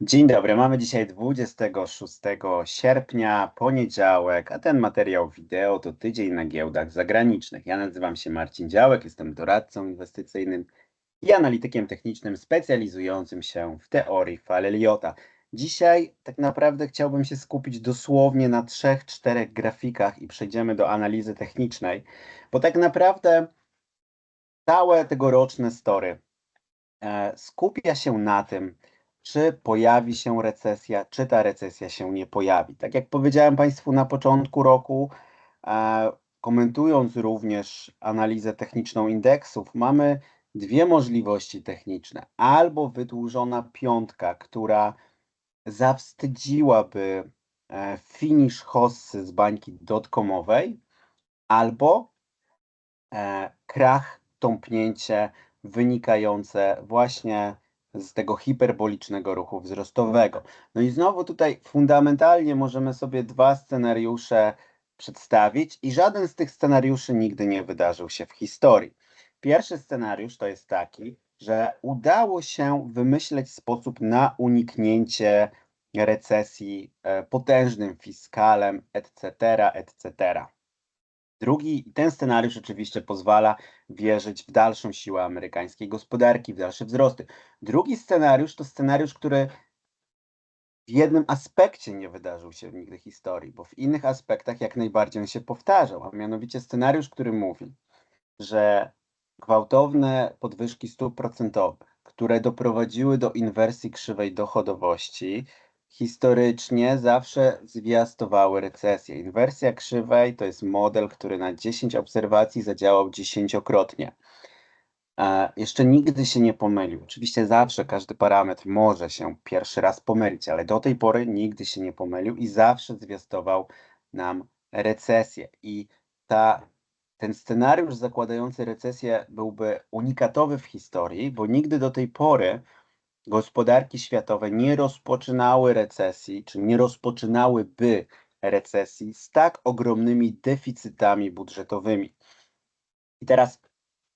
Dzień dobry, mamy dzisiaj 26 sierpnia, poniedziałek, a ten materiał wideo to tydzień na giełdach zagranicznych. Ja nazywam się Marcin Działek, jestem doradcą inwestycyjnym i analitykiem technicznym specjalizującym się w teorii fal Elliota. Dzisiaj tak naprawdę chciałbym się skupić dosłownie na trzech, czterech grafikach i przejdziemy do analizy technicznej, bo tak naprawdę całe tegoroczne story e, skupia się na tym, czy pojawi się recesja, czy ta recesja się nie pojawi. Tak jak powiedziałem Państwu na początku roku, e, komentując również analizę techniczną indeksów, mamy dwie możliwości techniczne. Albo wydłużona piątka, która zawstydziłaby e, finish hossy z bańki dotcomowej, albo e, krach, tąpnięcie wynikające właśnie z tego hiperbolicznego ruchu wzrostowego. No i znowu tutaj fundamentalnie możemy sobie dwa scenariusze przedstawić i żaden z tych scenariuszy nigdy nie wydarzył się w historii. Pierwszy scenariusz to jest taki, że udało się wymyśleć sposób na uniknięcie recesji e, potężnym fiskalem, etc., etc. Drugi, ten scenariusz oczywiście pozwala wierzyć w dalszą siłę amerykańskiej gospodarki, w dalsze wzrosty. Drugi scenariusz to scenariusz, który w jednym aspekcie nie wydarzył się nigdy w historii, bo w innych aspektach jak najbardziej on się powtarzał, a mianowicie scenariusz, który mówi, że gwałtowne podwyżki stóp procentowych, które doprowadziły do inwersji krzywej dochodowości, historycznie zawsze zwiastowały recesję. Inwersja krzywej to jest model, który na 10 obserwacji zadziałał dziesięciokrotnie. Jeszcze nigdy się nie pomylił. Oczywiście zawsze każdy parametr może się pierwszy raz pomylić, ale do tej pory nigdy się nie pomylił i zawsze zwiastował nam recesję. I ta, ten scenariusz zakładający recesję byłby unikatowy w historii, bo nigdy do tej pory gospodarki światowe nie rozpoczynały recesji, czy nie rozpoczynałyby recesji z tak ogromnymi deficytami budżetowymi. I teraz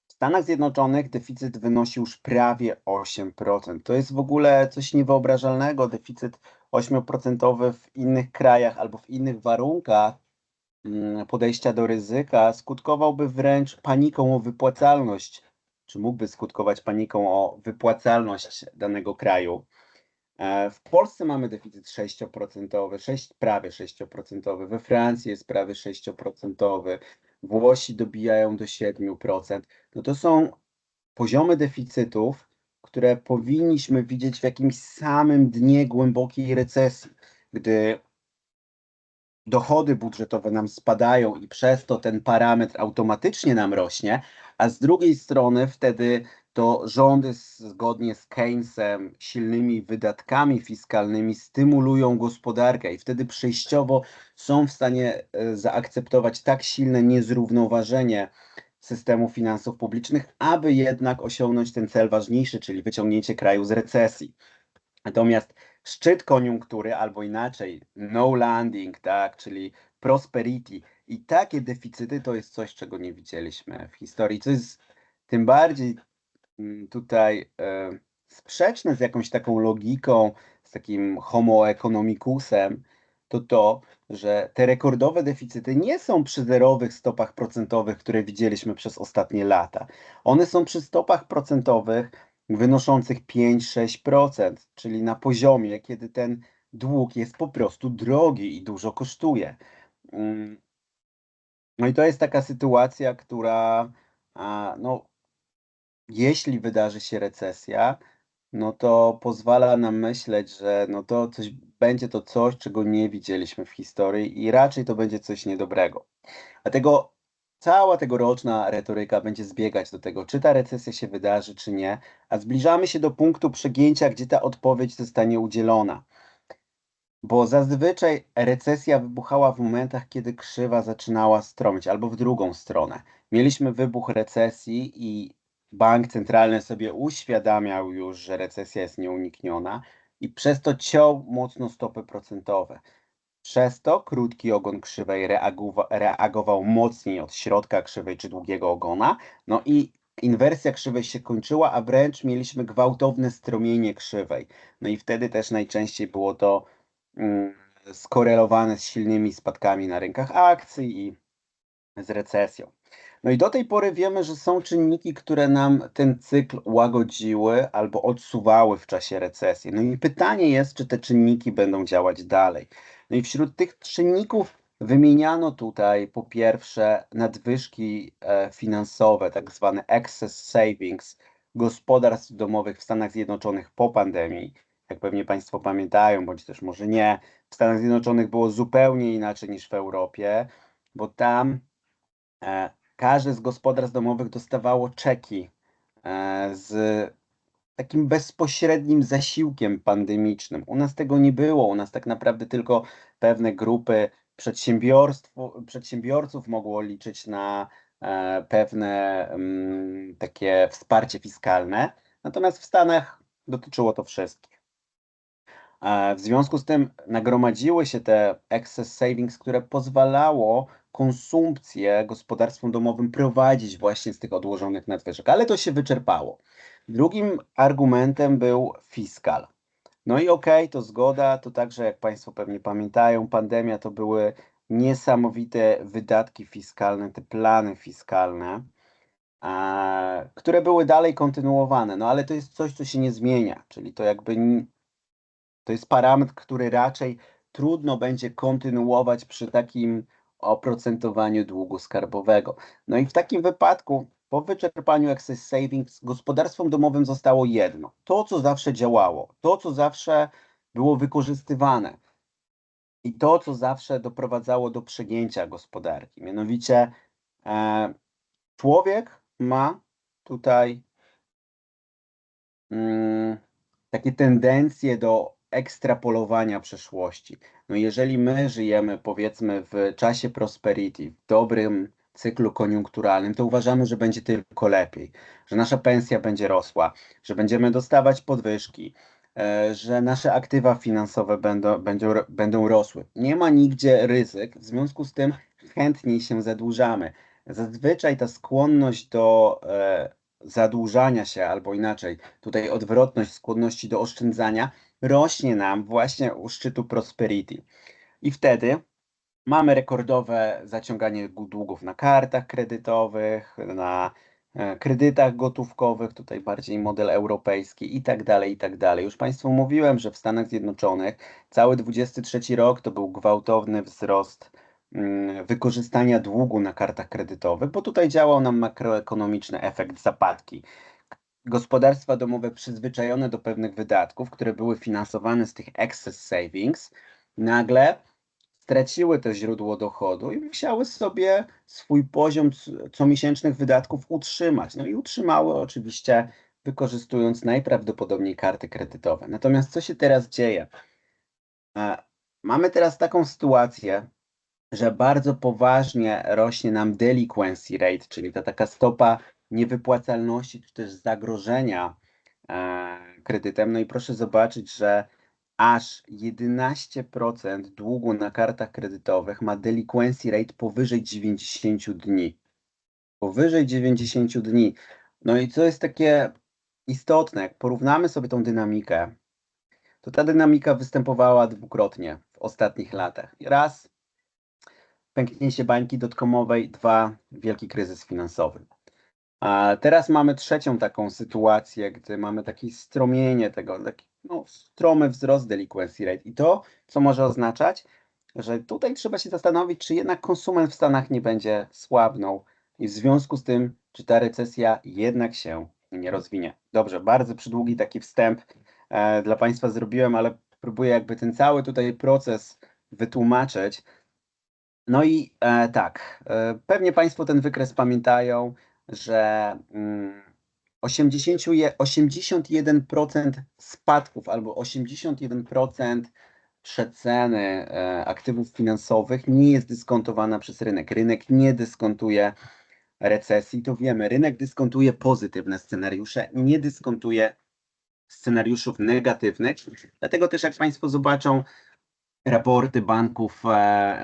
w Stanach Zjednoczonych deficyt wynosi już prawie 8%. To jest w ogóle coś niewyobrażalnego. Deficyt 8% w innych krajach albo w innych warunkach mm, podejścia do ryzyka skutkowałby wręcz paniką o wypłacalność czy mógłby skutkować paniką o wypłacalność danego kraju. E, w Polsce mamy deficyt 6%, 6, prawie 6%, we Francji jest prawie 6%, Włosi dobijają do 7%. No to są poziomy deficytów, które powinniśmy widzieć w jakimś samym dnie głębokiej recesji, gdy dochody budżetowe nam spadają i przez to ten parametr automatycznie nam rośnie, a z drugiej strony wtedy to rządy zgodnie z Keynesem, silnymi wydatkami fiskalnymi stymulują gospodarkę i wtedy przejściowo są w stanie e, zaakceptować tak silne niezrównoważenie systemu finansów publicznych, aby jednak osiągnąć ten cel ważniejszy, czyli wyciągnięcie kraju z recesji. Natomiast szczyt koniunktury, albo inaczej, no landing, tak, czyli prosperity. I takie deficyty to jest coś, czego nie widzieliśmy w historii, co jest tym bardziej mm, tutaj e, sprzeczne z jakąś taką logiką, z takim homo economicusem, to to, że te rekordowe deficyty nie są przy zerowych stopach procentowych, które widzieliśmy przez ostatnie lata. One są przy stopach procentowych wynoszących 5-6%, czyli na poziomie, kiedy ten dług jest po prostu drogi i dużo kosztuje. Mm. No i to jest taka sytuacja, która, no, jeśli wydarzy się recesja, no to pozwala nam myśleć, że no to coś, będzie to coś, czego nie widzieliśmy w historii i raczej to będzie coś niedobrego. Dlatego cała tegoroczna retoryka będzie zbiegać do tego, czy ta recesja się wydarzy, czy nie, a zbliżamy się do punktu przegięcia, gdzie ta odpowiedź zostanie udzielona. Bo zazwyczaj recesja wybuchała w momentach, kiedy krzywa zaczynała stromić, albo w drugą stronę. Mieliśmy wybuch recesji i bank centralny sobie uświadamiał już, że recesja jest nieunikniona i przez to ciął mocno stopy procentowe. Przez to krótki ogon krzywej reagował, mocniej od środka krzywej czy długiego ogona, no i inwersja krzywej się kończyła, a wręcz mieliśmy gwałtowne strumienie krzywej. No i wtedy też najczęściej było to mm, skorelowane z silnymi spadkami na rynkach akcji i z recesją. No i do tej pory wiemy, że są czynniki, które nam ten cykl łagodziły albo odsuwały w czasie recesji. No i pytanie jest, czy te czynniki będą działać dalej. No i wśród tych czynników wymieniano tutaj po pierwsze nadwyżki e, finansowe, tak zwane excess savings gospodarstw domowych w Stanach Zjednoczonych po pandemii. Jak pewnie Państwo pamiętają, bądź też może nie, w Stanach Zjednoczonych było zupełnie inaczej niż w Europie, bo tam e, każde z gospodarstw domowych dostawało czeki e, z takim bezpośrednim zasiłkiem pandemicznym. U nas tego nie było. U nas tak naprawdę tylko pewne grupy przedsiębiorców mogło liczyć na e, pewne mm, takie wsparcie fiskalne. Natomiast w Stanach dotyczyło to wszystkich. E, W związku z tym nagromadziły się te excess savings, które pozwalało konsumpcję gospodarstwom domowym prowadzić właśnie z tych odłożonych nadwyżek, ale to się wyczerpało. Drugim argumentem był fiskal. No i okej, to zgoda, to także jak Państwo pewnie pamiętają, pandemia to były niesamowite wydatki fiskalne, te plany fiskalne, e, które były dalej kontynuowane, no ale to jest coś, co się nie zmienia, czyli to jakby to jest parametr, który raczej trudno będzie kontynuować przy takim oprocentowaniu długu skarbowego. No i w takim wypadku, po wyczerpaniu excess savings, gospodarstwom domowym zostało jedno. To, co zawsze działało, to, co zawsze było wykorzystywane i to, co zawsze doprowadzało do przegięcia gospodarki. Mianowicie e, człowiek ma tutaj mm, takie tendencje do ekstrapolowania przeszłości. No jeżeli my żyjemy powiedzmy w czasie prosperity, w dobrym cyklu koniunkturalnym, to uważamy, że będzie tylko lepiej, że nasza pensja będzie rosła, że będziemy dostawać podwyżki, e, że nasze aktywa finansowe będą, będą, będą rosły. Nie ma nigdzie ryzyk, w związku z tym chętniej się zadłużamy. Zazwyczaj ta skłonność do e, zadłużania się, albo inaczej, tutaj odwrotność skłonności do oszczędzania rośnie nam właśnie u szczytu prosperity. I wtedy mamy rekordowe zaciąganie długów na kartach kredytowych, na e, kredytach gotówkowych, tutaj bardziej model europejski i tak dalej, i tak dalej. Już Państwu mówiłem, że w Stanach Zjednoczonych cały 23 rok to był gwałtowny wzrost mm, wykorzystania długu na kartach kredytowych, bo tutaj działał nam makroekonomiczny efekt zapadki gospodarstwa domowe przyzwyczajone do pewnych wydatków, które były finansowane z tych excess savings, nagle straciły to źródło dochodu i musiały sobie swój poziom comiesięcznych wydatków utrzymać. No i utrzymały oczywiście wykorzystując najprawdopodobniej karty kredytowe. Natomiast co się teraz dzieje? E, Mamy teraz taką sytuację, że bardzo poważnie rośnie nam delinquency rate, czyli ta taka stopa niewypłacalności czy też zagrożenia e, kredytem. No i proszę zobaczyć, że aż 11% długu na kartach kredytowych ma delinquency rate powyżej 90 dni. Powyżej 90 dni. No i co jest takie istotne, jak porównamy sobie tą dynamikę, to ta dynamika występowała dwukrotnie w ostatnich latach. Raz pęknięcie bańki dotkomowej, dwa wielki kryzys finansowy. A teraz mamy trzecią taką sytuację, gdy mamy takie stromienie tego, taki no, stromy wzrost delinquency rate. I to, co może oznaczać, że tutaj trzeba się zastanowić, czy jednak konsument w Stanach nie będzie słabnął i w związku z tym, czy ta recesja jednak się nie rozwinie. Dobrze, bardzo przydługi taki wstęp e, dla Państwa zrobiłem, ale próbuję jakby ten cały tutaj proces wytłumaczyć. No i e, tak, e, pewnie Państwo ten wykres pamiętają, że mm, 80, je- 81% spadków albo 81% przeceny e, aktywów finansowych nie jest dyskontowana przez rynek. Rynek nie dyskontuje recesji, to wiemy. Rynek dyskontuje pozytywne scenariusze, nie dyskontuje scenariuszów negatywnych. Dlatego też jak Państwo zobaczą raporty banków e,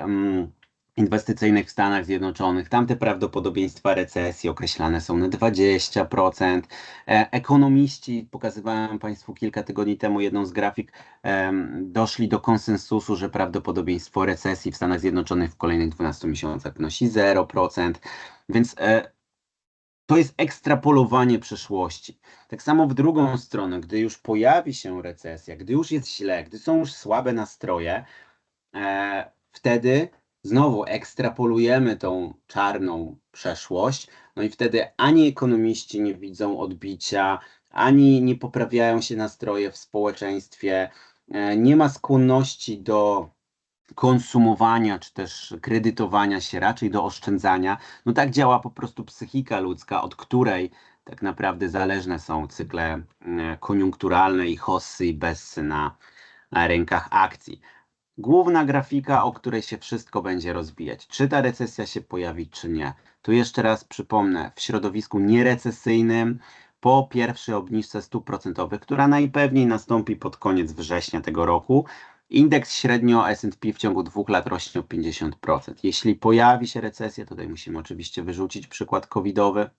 mm, inwestycyjnych w Stanach Zjednoczonych. Tamte prawdopodobieństwa recesji określane są na 20%. E, ekonomiści, pokazywałem Państwu kilka tygodni temu jedną z grafik, doszli do konsensusu, że prawdopodobieństwo recesji w Stanach Zjednoczonych w kolejnych 12 miesiącach wynosi 0%. Więc e, to jest ekstrapolowanie przeszłości. Tak samo w drugą stronę, gdy już pojawi się recesja, gdy już jest źle, gdy są już słabe nastroje, e, wtedy znowu ekstrapolujemy tą czarną przeszłość, no i wtedy ani ekonomiści nie widzą odbicia, ani nie poprawiają się nastroje w społeczeństwie, e, nie ma skłonności do konsumowania czy też kredytowania się, raczej do oszczędzania. No tak działa po prostu psychika ludzka, od której tak naprawdę zależne są cykle e, koniunkturalne i hossy i bessy na, rynkach akcji. Główna grafika, o której się wszystko będzie rozbijać. Czy ta recesja się pojawi, czy nie. Tu jeszcze raz przypomnę, w środowisku nierecesyjnym po pierwszej obniżce stóp procentowych, która najpewniej nastąpi pod koniec września tego roku, indeks średnio S&P w ciągu dwóch lat rośnie o 50%. Jeśli pojawi się recesja, tutaj musimy oczywiście wyrzucić przykład covidowy,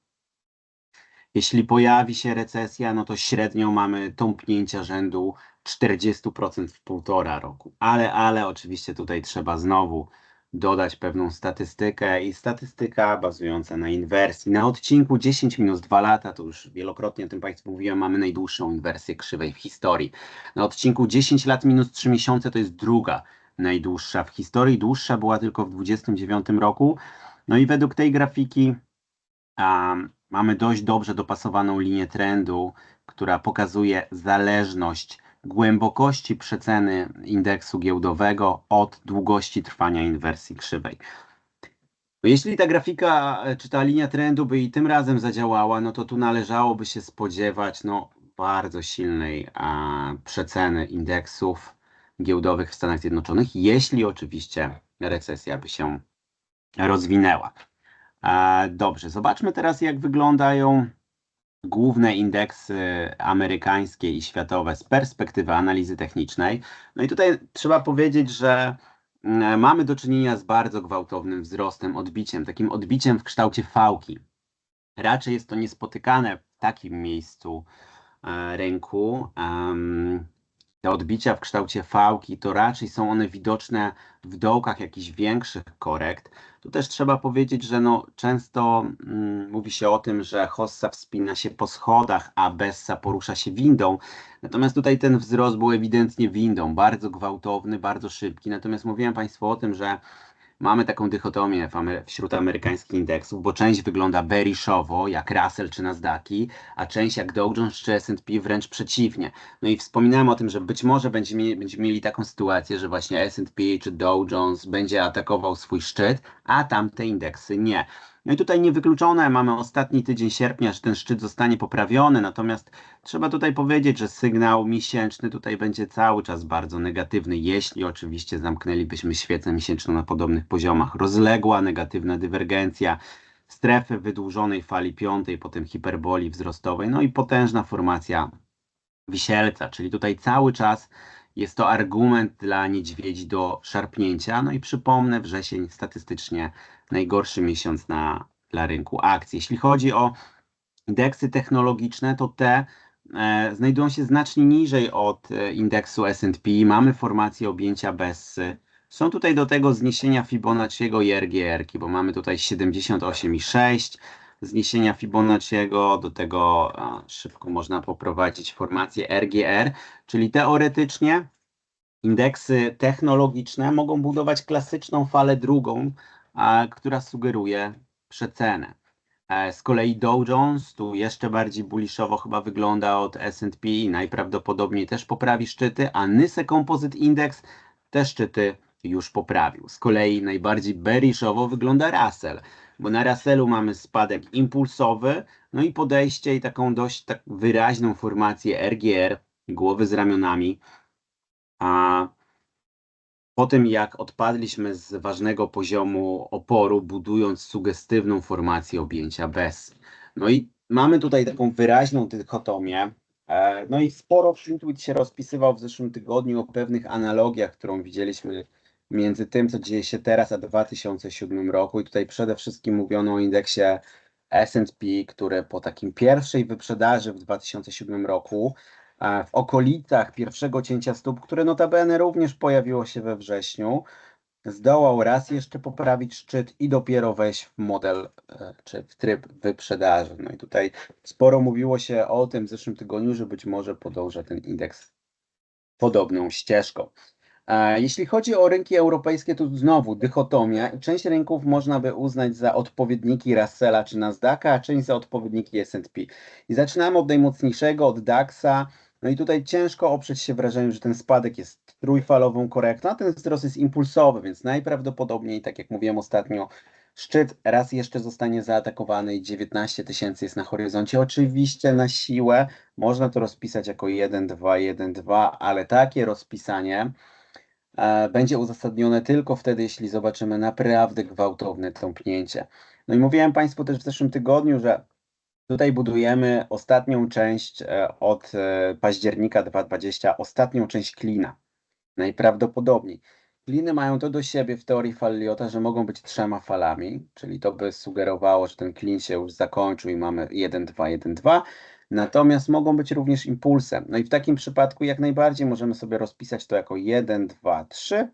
jeśli pojawi się recesja, no to średnio mamy tąpnięcia rzędu 40% w półtora roku. Ale, ale oczywiście tutaj trzeba znowu dodać pewną statystykę i statystyka bazująca na inwersji. Na odcinku 10 minus 2 lata, to już wielokrotnie o tym Państwu mówiłem, mamy najdłuższą inwersję krzywej w historii. Na odcinku 10 lat minus 3 miesiące to jest druga najdłuższa w historii. Dłuższa była tylko w 29 roku. No i według tej grafiki um, mamy dość dobrze dopasowaną linię trendu, która pokazuje zależność głębokości przeceny indeksu giełdowego od długości trwania inwersji krzywej. Jeśli ta grafika czy ta linia trendu by i tym razem zadziałała, no to tu należałoby się spodziewać no, bardzo silnej a, przeceny indeksów giełdowych w Stanach Zjednoczonych, jeśli oczywiście recesja by się rozwinęła. A, dobrze, zobaczmy teraz, jak wyglądają główne indeksy amerykańskie i światowe z perspektywy analizy technicznej. No i tutaj trzeba powiedzieć, że mm, mamy do czynienia z bardzo gwałtownym wzrostem, odbiciem, takim odbiciem w kształcie fałki. Raczej jest to niespotykane w takim miejscu e, rynku te odbicia w kształcie fałki, to raczej są one widoczne w dołkach jakichś większych korekt. Tu też trzeba powiedzieć, że no, często mm, mówi się o tym, że hossa wspina się po schodach, a bessa porusza się windą. Natomiast tutaj ten wzrost był ewidentnie windą, bardzo gwałtowny, bardzo szybki. Natomiast mówiłem Państwu o tym, że mamy taką dychotomię wśród amerykańskich indeksów, bo część wygląda bearishowo, jak Russell czy Nasdaqi, a część jak Dow Jones czy S&P wręcz przeciwnie. No i wspominałem o tym, że być może będziemy, będziemy mieli taką sytuację, że właśnie S&P czy Dow Jones będzie atakował swój szczyt, a tamte indeksy nie. No i tutaj niewykluczone, mamy ostatni tydzień sierpnia, że ten szczyt zostanie poprawiony, natomiast trzeba tutaj powiedzieć, że sygnał miesięczny tutaj będzie cały czas bardzo negatywny, jeśli oczywiście zamknęlibyśmy świecę miesięczną na podobnych poziomach. Rozległa negatywna dywergencja, strefy wydłużonej fali piątej, potem hiperboli wzrostowej, no i potężna formacja wisielca, czyli tutaj cały czas jest to argument dla niedźwiedzi do szarpnięcia. No i przypomnę, wrzesień statystycznie najgorszy miesiąc na, dla rynku akcji. Jeśli chodzi o indeksy technologiczne, to te e, znajdują się znacznie niżej od e, indeksu S&P. Mamy formację objęcia bez są tutaj do tego zniesienia Fibonacciego i RGR, bo mamy tutaj 78,6 zniesienia Fibonacciego, do tego szybko można poprowadzić formację RGR, czyli teoretycznie indeksy technologiczne mogą budować klasyczną falę drugą, która sugeruje przecenę. E, z kolei Dow Jones tu jeszcze bardziej bulliszowo chyba wygląda od S&P i najprawdopodobniej też poprawi szczyty, a Nyse Composite Index te szczyty już poprawił. Z kolei najbardziej bearishowo wygląda Russell, bo na Russellu mamy spadek impulsowy, no i podejście i taką dość tak wyraźną formację RGR, głowy z ramionami. A po tym jak odpadliśmy z ważnego poziomu oporu, budując sugestywną formację objęcia bez. No i mamy tutaj taką wyraźną dychotomię. E, no i sporo Flintwit się rozpisywał w zeszłym tygodniu o pewnych analogiach, którą widzieliśmy między tym, co dzieje się teraz, a 2007 roku. I tutaj przede wszystkim mówiono o indeksie S&P, który po takim pierwszej wyprzedaży w 2007 roku, w okolicach pierwszego cięcia stóp, które notabene również pojawiło się we wrześniu, zdołał raz jeszcze poprawić szczyt i dopiero wejść w model e, czy w tryb wyprzedaży. No i tutaj sporo mówiło się o tym w zeszłym tygodniu, że być może podąża ten indeks podobną ścieżką. E, jeśli chodzi o rynki europejskie, to znowu dychotomia część rynków można by uznać za odpowiedniki Russella czy Nasdaqa, a część za odpowiedniki S&P. I zaczynamy od najmocniejszego, od DAXa. No i tutaj ciężko oprzeć się wrażeniu, że ten spadek jest trójfalową korektą, a ten wzrost jest impulsowy, więc najprawdopodobniej, tak jak mówiłem ostatnio, szczyt raz jeszcze zostanie zaatakowany i 19 tysięcy jest na horyzoncie. Oczywiście na siłę można to rozpisać jako 1, 2, 1, 2, ale takie rozpisanie E, będzie uzasadnione tylko wtedy, jeśli zobaczymy naprawdę gwałtowne tąpnięcie. No i mówiłem Państwu też w zeszłym tygodniu, że tutaj budujemy ostatnią część e, od e, października 2020, ostatnią część klina. Najprawdopodobniej. Kliny mają to do siebie w teorii Falliota, że mogą być trzema falami, czyli to by sugerowało, że ten klin się już zakończył i mamy 1, 2, 1, 2. Natomiast mogą być również impulsem. No i w takim przypadku jak najbardziej możemy sobie rozpisać to jako 1, 2, 3,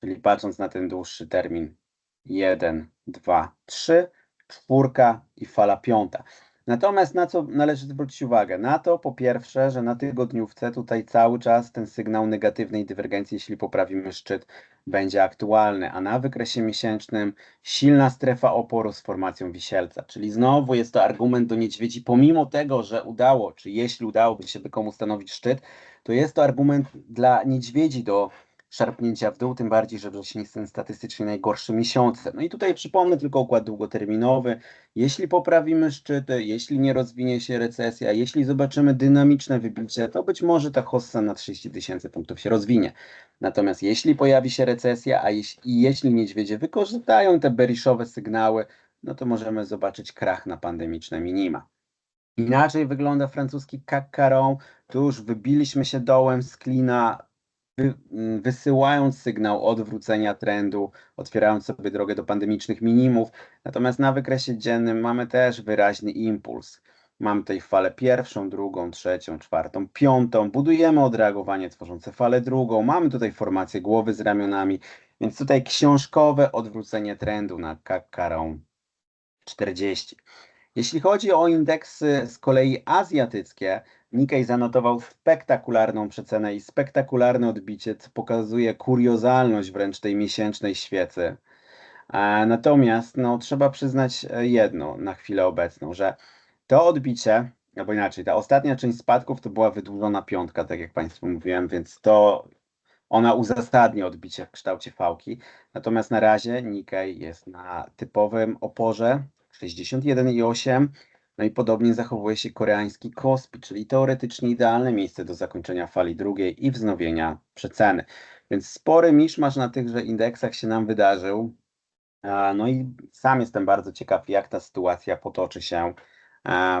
czyli patrząc na ten dłuższy termin 1, 2, 3, czwórka i fala piąta. Natomiast na co należy zwrócić uwagę? Na to po pierwsze, że na tygodniówce tutaj cały czas ten sygnał negatywnej dywergencji, jeśli poprawimy szczyt, będzie aktualny, a na wykresie miesięcznym silna strefa oporu z formacją wisielca. Czyli znowu jest to argument do niedźwiedzi, pomimo tego, że udało, czy jeśli udałoby się by komu stanowić szczyt, to jest to argument dla niedźwiedzi do szarpnięcia w dół, tym bardziej, że wrzesień jest ten statystycznie najgorszy miesiącem. No i tutaj przypomnę tylko układ długoterminowy. Jeśli poprawimy szczyty, jeśli nie rozwinie się recesja, jeśli zobaczymy dynamiczne wybicie, to być może ta hossa na 30 tysięcy punktów się rozwinie. Natomiast jeśli pojawi się recesja, a jeśli, jeśli niedźwiedzie wykorzystają te beriszowe sygnały, no to możemy zobaczyć krach na pandemiczne minima. Inaczej wygląda francuski CAC Tu już wybiliśmy się dołem z klina wysyłając sygnał odwrócenia trendu, otwierając sobie drogę do pandemicznych minimów. Natomiast na wykresie dziennym mamy też wyraźny impuls. Mamy tutaj falę pierwszą, drugą, trzecią, czwartą, piątą. Budujemy odreagowanie tworzące falę drugą. Mamy tutaj formację głowy z ramionami, więc tutaj książkowe odwrócenie trendu na karą 40. Jeśli chodzi o indeksy z kolei azjatyckie, Nikkei zanotował spektakularną przecenę i spektakularne odbicie, co pokazuje kuriozalność wręcz tej miesięcznej świecy. Natomiast no, trzeba przyznać e, jedno na chwilę obecną, że to odbicie, albo inaczej, ta ostatnia część spadków to była wydłużona piątka, tak jak Państwu mówiłem, więc to ona uzasadnia odbicie w kształcie fałki. Natomiast na razie Nikkei jest na typowym oporze 61,8 no i podobnie zachowuje się koreański Kospi, czyli teoretycznie idealne miejsce do zakończenia fali drugiej i wznowienia przeceny. Więc spory miszmasz na tychże indeksach się nam wydarzył. No i sam jestem bardzo ciekaw, jak ta sytuacja potoczy się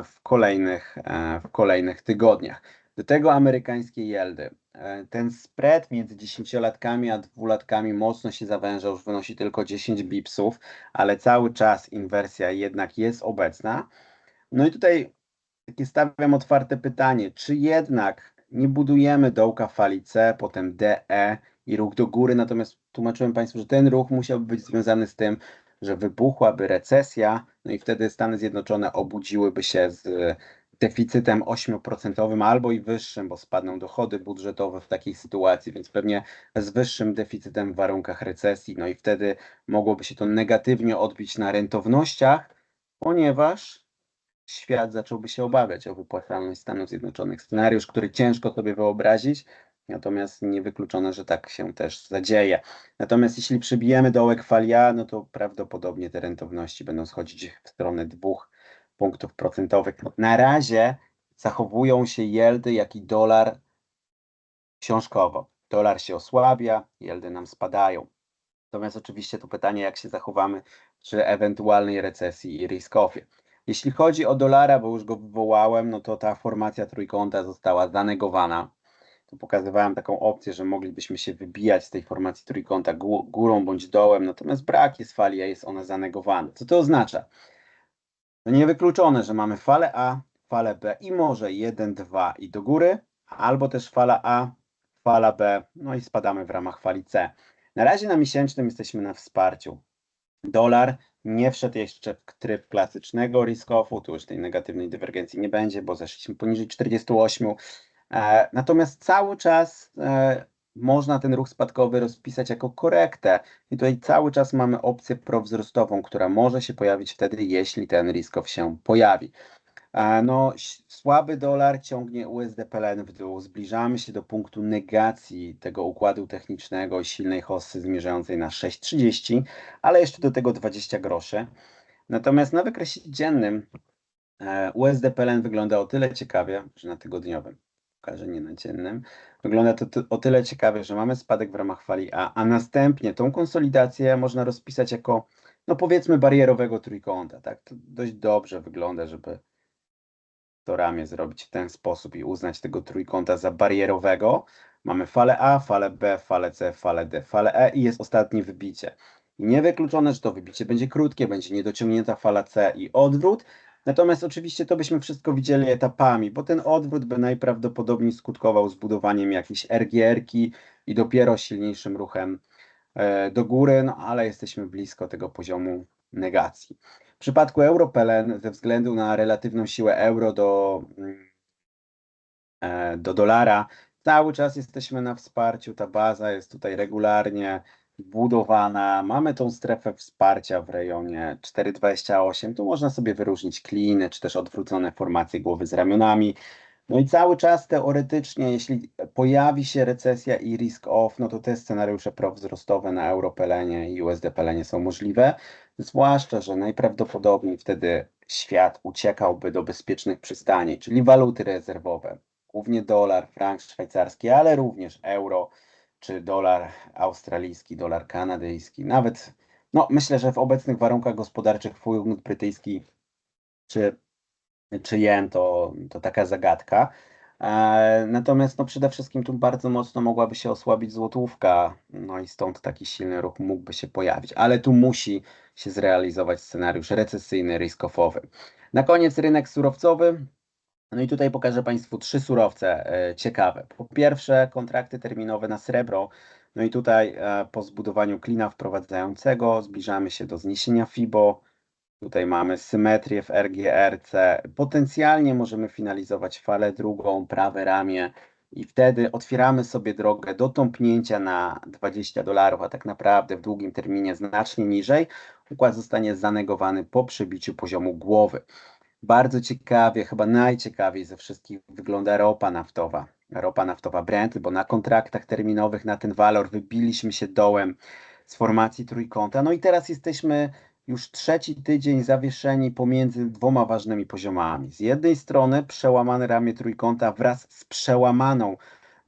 w kolejnych, w kolejnych tygodniach. Do tego amerykańskie yieldy. E, ten spread między 10-latkami a dwulatkami mocno się zawężał, już wynosi tylko 10 bipsów, ale cały czas inwersja jednak jest obecna. No i tutaj takie stawiam otwarte pytanie, czy jednak nie budujemy dołka fali C, potem DE i ruch do góry, natomiast tłumaczyłem Państwu, że ten ruch musiałby być związany z tym, że wybuchłaby recesja, no i wtedy Stany Zjednoczone obudziłyby się z deficytem 8% albo i wyższym, bo spadną dochody budżetowe w takiej sytuacji, więc pewnie z wyższym deficytem w warunkach recesji, no i wtedy mogłoby się to negatywnie odbić na rentownościach, ponieważ świat zacząłby się obawiać o wypłacalność Stanów Zjednoczonych. Scenariusz, który ciężko sobie wyobrazić, natomiast niewykluczone, że tak się też zadzieje. Natomiast jeśli przybijemy dołek falia, no to prawdopodobnie te rentowności będą schodzić w stronę dwóch punktów procentowych. Na razie zachowują się yieldy, jak i dolar książkowo. Dolar się osłabia, yieldy nam spadają. Natomiast oczywiście to pytanie, jak się zachowamy przy ewentualnej recesji i risk-offie. Jeśli chodzi o dolara, bo już go wywołałem, no to ta formacja trójkąta została zanegowana. Tu pokazywałem taką opcję, że moglibyśmy się wybijać z tej formacji trójkąta gó- górą bądź dołem, natomiast brak jest fali, a jest ona zanegowana. Co to oznacza? No niewykluczone, że mamy falę A, falę B i może 1, 2 i do góry, albo też fala A, fala B, no i spadamy w ramach fali C. Na razie na miesięcznym jesteśmy na wsparciu. Dolar nie wszedł jeszcze w tryb klasycznego risk-offu, tu już tej negatywnej dywergencji nie będzie, bo zeszliśmy poniżej 48. E, natomiast cały czas e, można ten ruch spadkowy rozpisać jako korektę. I tutaj cały czas mamy opcję prowzrostową, która może się pojawić wtedy, jeśli ten risk-off się pojawi. No, słaby dolar ciągnie USD PLN w dół. Zbliżamy się do punktu negacji tego układu technicznego silnej hossy zmierzającej na 6,30, ale jeszcze do tego 20 groszy. Natomiast na wykresie dziennym e, USD PLN wygląda o tyle ciekawie, że na tygodniowym, pokażę nie na dziennym, wygląda to o tyle ciekawie, że mamy spadek w ramach fali A, a następnie tą konsolidację można rozpisać jako, no powiedzmy, barierowego trójkąta. Tak? To dość dobrze wygląda, żeby to ramię zrobić w ten sposób i uznać tego trójkąta za barierowego. Mamy falę A, falę B, falę C, falę D, falę E i jest ostatnie wybicie. I niewykluczone, że to wybicie będzie krótkie, będzie niedociągnięta fala C i odwrót. Natomiast oczywiście to byśmy wszystko widzieli etapami, bo ten odwrót by najprawdopodobniej skutkował zbudowaniem jakiejś RGR-ki i dopiero silniejszym ruchem e, do góry, no ale jesteśmy blisko tego poziomu negacji. W przypadku euro-PLN ze względu na relatywną siłę euro do, mm, e, do dolara, cały czas jesteśmy na wsparciu. Ta baza jest tutaj regularnie budowana. Mamy tą strefę wsparcia w rejonie 4,28. Tu można sobie wyróżnić kliny, czy też odwrócone formacje głowy z ramionami. No i cały czas teoretycznie, jeśli pojawi się recesja i risk off, no to te scenariusze prowzrostowe na euro-pelenie i USD-pelenie są możliwe. Zwłaszcza, że najprawdopodobniej wtedy świat uciekałby do bezpiecznych przystani, czyli waluty rezerwowe, głównie dolar, frank szwajcarski, ale również euro czy dolar australijski, dolar kanadyjski. Nawet, no myślę, że w obecnych warunkach gospodarczych funт brytyjski czy, czy jen to, to taka zagadka. E, Natomiast no przede wszystkim tu bardzo mocno mogłaby się osłabić złotówka, no i stąd taki silny ruch mógłby się pojawić, ale tu musi się zrealizować scenariusz recesyjny, risk-offowy. Na koniec rynek surowcowy. No i tutaj pokażę Państwu trzy surowce e, ciekawe. Po pierwsze kontrakty terminowe na srebro. No i tutaj e, po zbudowaniu klina wprowadzającego zbliżamy się do zniesienia FIBO. Tutaj mamy symetrię w RGRC. Potencjalnie możemy finalizować falę drugą, prawe ramię i wtedy otwieramy sobie drogę do tąpnięcia na 20 dolarów, a tak naprawdę w długim terminie znacznie niżej. Układ zostanie zanegowany po przebiciu poziomu głowy. Bardzo ciekawie, chyba najciekawiej ze wszystkich wygląda ropa naftowa. Ropa naftowa Brent, bo na kontraktach terminowych na ten walor wybiliśmy się dołem z formacji trójkąta. No i teraz jesteśmy już trzeci tydzień zawieszeni pomiędzy dwoma ważnymi poziomami. Z jednej strony przełamane ramię trójkąta wraz z przełamaną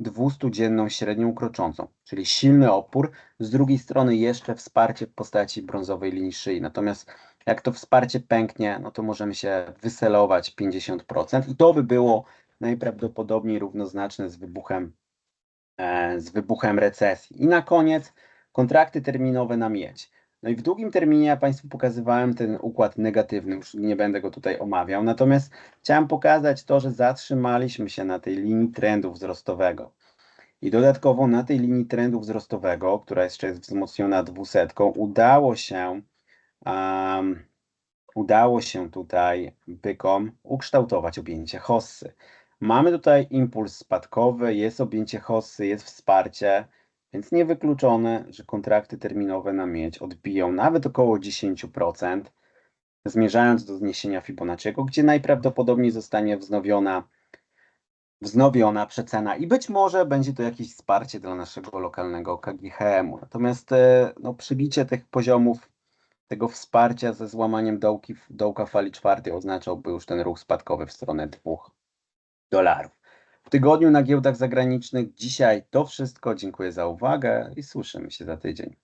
200-dzienną średnią kroczącą, czyli silny opór. Z drugiej strony jeszcze wsparcie w postaci brązowej linii szyi. Natomiast jak to wsparcie pęknie, no to możemy się wyselować 50% i to by było najprawdopodobniej równoznaczne z wybuchem, e, z wybuchem recesji. I na koniec kontrakty terminowe na miedź. No i w długim terminie ja Państwu pokazywałem ten układ negatywny, już nie będę go tutaj omawiał. Natomiast chciałem pokazać to, że zatrzymaliśmy się na tej linii trendu wzrostowego. I dodatkowo na tej linii trendu wzrostowego, która jeszcze jest wzmocniona dwusetką, udało się, um, udało się tutaj bykom ukształtować objęcie hossy. Mamy tutaj impuls spadkowy, jest objęcie hossy, jest wsparcie, więc niewykluczone, że kontrakty terminowe na miedź odbiją nawet około 10%, zmierzając do zniesienia Fibonacciego, gdzie najprawdopodobniej zostanie wznowiona, wznowiona przecena i być może będzie to jakieś wsparcie dla naszego lokalnego KGHM-u. Natomiast e, no, przybicie tych poziomów, tego wsparcia ze złamaniem dołki, dołka fali czwartej oznaczałby już ten ruch spadkowy w stronę 2 dolarów. W tygodniu na giełdach zagranicznych dzisiaj to wszystko. Dziękuję za uwagę i słyszymy się za tydzień.